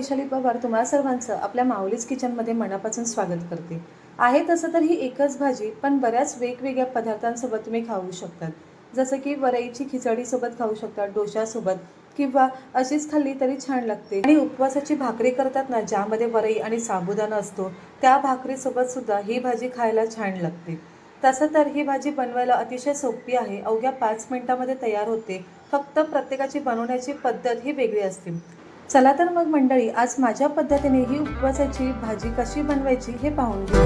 वैशाली पवार तुम्हा सर्वांचं आपल्या माऊलीज किचनमध्ये मनापासून स्वागत करते. आहे तसं तर ही एकच भाजी पण बऱ्याच वेगवेगळ्या पदार्थांसोबत तुम्ही खाऊ शकतात. जसं की वरईची खिचडीसोबत खाऊ शकता डोशासोबत किंवा अशीच खाल्ली तरी छान लागते. आणि उपवासाची भाकरी करतात ना ज्यामध्ये वरई आणि साबुदाणा असतो त्या भाकरीसोबत सुद्धा ही भाजी खायला छान लागते. तसं तर ही भाजी बनवायला अतिशय सोपी आहे. अवघ्या पाच मिनिटामध्ये तयार होते. फक्त प्रत्येकाची बनवण्याची पद्धत ही वेगळी असते. चला तर मग मंडळी आज माझ्या पद्धतीने ही उपवासाची भाजी कशी बनवायची हे पाहून घेऊ.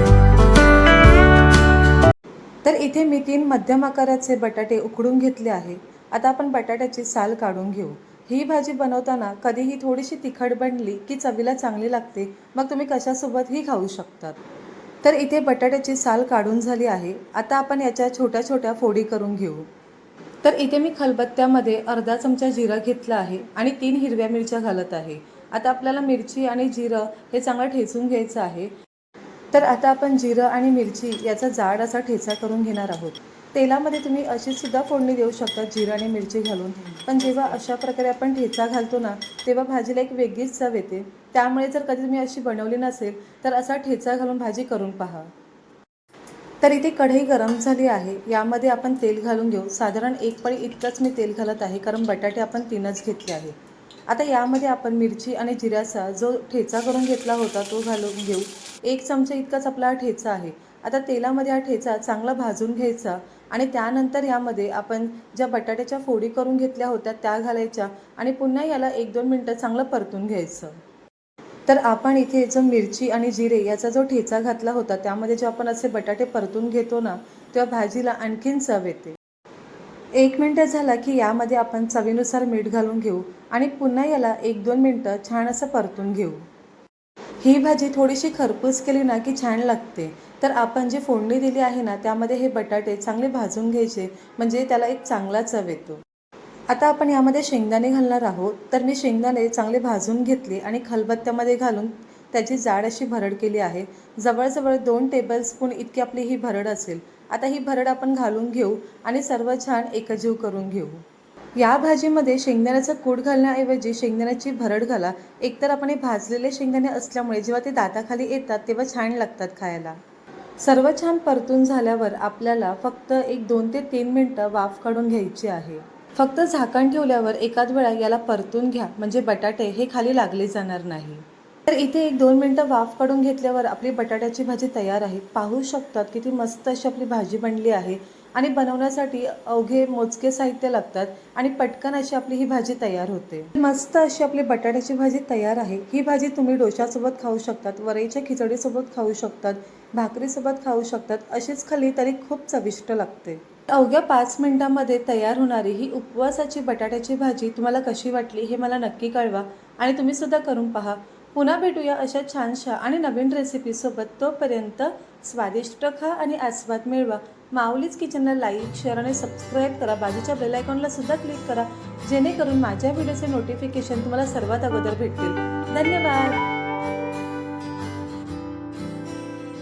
तर इथे मी तीन मध्यम आकाराचे बटाटे उकडून घेतले आहे. आता आपण बटाट्याची साल काढून घेऊ. ही भाजी बनवताना कधीही थोडीशी तिखट बनली की चवीला चांगली लागते. मग तुम्ही कशासोबतही खाऊ शकतात. तर इथे बटाट्याची साल काढून झाली आहे. आता आपण याच्या छोट्या छोट्या फोडी करून घेऊ. तर इथे मी खलबत्त्यामध्ये अर्धा चमचा जिरा घेतला आहे आणि तीन हिरव्या मिरच्या घालत आहे. आता आपल्याला मिरची आणि जिरं हे चांगलं ठेचून घ्यायचं आहे. तर आता आपण जिरं आणि मिरची याचा जाड असा ठेचा करून घेणार आहोत. तेलामध्ये तुम्ही अशी सुद्धा फोडणी देऊ शकता जिरं आणि मिरची घालून. पण जेव्हा अशा प्रकारे आपण ठेचा घालतो ना तेव्हा भाजीला एक वेगळीच चव येते. त्यामुळे जर कधी तुम्ही अशी बनवली नसेल तर असा ठेचा घालून भाजी करून पहा. तर इथे कढई गरम झाली आहे. यामध्ये आपण तेल घालून घेऊ. साधारण एक पळी इतकंच मी तेल घालत आहे कारण बटाटे आपण तीनच घेतले आहे. आता यामध्ये आपण मिरची आणि जिऱ्याचा जो ठेचा करून घेतला होता तो घालून घेऊ. एक चमचा इतकाच आपला हा ठेचा आहे. आता तेलामध्ये हा ठेचा चांगला भाजून घ्यायचा आणि त्यानंतर यामध्ये आपण ज्या बटाट्याच्या फोडी करून घेतल्या होत्या त्या घालायच्या आणि पुन्हा याला एक दोन मिनटं चांगलं परतून घ्यायचं. तर आपण इथे जो मिरची आणि जिरे याचा जो ठेचा घातला होता त्यामध्ये जे आपण असे बटाटे परतून घेतो ना तेव्हा भाजीला आणखीन चव येते. एक मिनटं झाला की यामध्ये आपण चवीनुसार मीठ घालून घेऊ आणि पुन्हा याला एक दोन मिनटं छान असं परतून घेऊ. ही भाजी थोडीशी खरपूस केली ना की छान लागते. तर आपण जी फोडणी दिली आहे ना त्यामध्ये हे बटाटे चांगले भाजून घ्यायचे म्हणजे त्याला एक चांगला चव येतो. आता आपण यामध्ये शेंगदाणे घालणार आहोत. तर मी शेंगदाणे चांगले भाजून घेतले आणि खलबत्त्यामध्ये घालून त्याची जाड अशी भरड केली आहे. जवळजवळ दोन टेबलस्पून इतकी आपली ही भरड असेल. आता ही भरड आपण घालून घेऊ आणि सर्व छान एकजीव करून घेऊ. या भाजीमध्ये शेंगदाण्याचं कूट घालण्याऐवजी शेंगदाण्याची भरड घाला. एकतर आपण हे भाजलेले शेंगदाणे असल्यामुळे जेव्हा ते दाताखाली येतात तेव्हा छान लागतात खायला. सर्व छान परतून झाल्यावर आपल्याला फक्त एक दोन ते तीन मिनटं वाफ काढून घ्यायची आहे. फक्त झाकण ठेवल्यावर एकाच वेळा याला परतून घ्या म्हणजे बटाटे हे खाली लागले जाणार नाही. तर इथे एक दोन मिनटं वाफ काढून घेतल्यावर आपली बटाट्याची भाजी तयार आहे. पाहू शकतात किती मस्त अशी आपली भाजी बनली आहे आणि बनवण्यासाठी अवघे मोजके साहित्य लागतात आणि पटकन अशी आपली ही भाजी तयार होते. मस्त अशी आपली बटाट्याची भाजी तयार आहे. ही भाजी तुम्ही डोशासोबत खाऊ शकतात वरईच्या खिचडीसोबत खाऊ शकतात भाकरीसोबत खाऊ शकतात अशीच खाली तरी खूप चविष्ट लागते. अवघ्या पाच मिनिटांमध्ये तयार होणारी ही उपवासाची बटाट्याची भाजी तुम्हाला कशी वाटली हे मला नक्की कळवा आणि तुम्हीसुद्धा करून पहा. पुन्हा भेटूया अशा छानशा आणि नवीन रेसिपीसोबत तोपर्यंत स्वादिष्ट खा आणि आस्वाद मिळवा. माऊलीच किचनला लाईक शेअर आणि सबस्क्राईब करा. बाजूच्या बेल सुद्धा क्लिक करा. जेणेकरून माझ्या व्हिडिओचे नोटिफिकेशन तुम्हाला सर्वात अगोदर भेटतील. धन्यवाद!